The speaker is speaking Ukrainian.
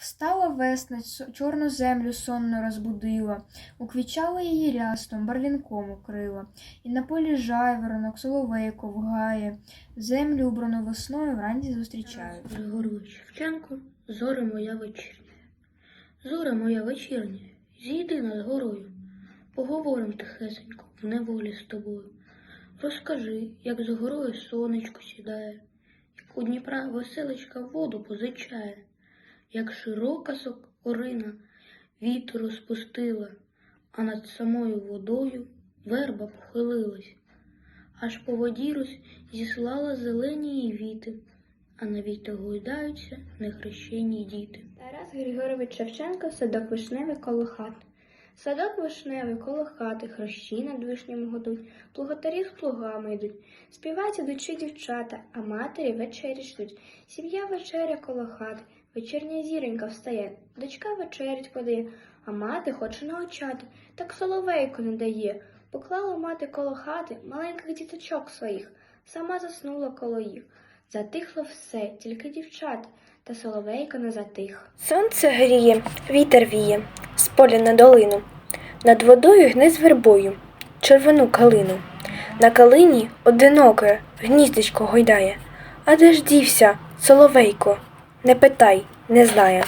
Встала весна, чорну землю сонно розбудила, уквічала її рястом, барвінком укрила, і на полі жайворонок соловейко вгає, землю убрану весною вранці зустрічає. Григорович Шевченко, зоре моя вечірня. Зоре моя вечірня, зійди над горою, поговорим тихесенько в неволі з тобою. Розкажи, як з горою сонечко сідає, як у Дніпра веселечка воду позичає, як широка сокорина вітер розпустила, а над самою водою верба похилилась, аж по воді розіслала зелені її віти, а на вітах гойдаються нехрещені діти. Тарас Григорович Шевченко садок вишневий коло хат. Садок вишневий коло хати, хрещі над вишнями годуть, плуготарі з плугами йдуть. Співають ідучі дівчата, а матері вечері ждуть. Сім'я вечеря коло хати, вечірня зіронька встає, дочка вечерять подає, а мати хоче научати, так соловейко не дає. Поклала мати коло хати маленьких діточок своїх, сама заснула коло їх. Затихло все, тільки дівчата, та соловейко не затих. Сонце гріє, вітер віє, з поля на долину. Над водою гне з вербою, червону калину. На калині одиноке гніздечко гойдає. А де ж дівся, соловейко? Не питай, не знаю.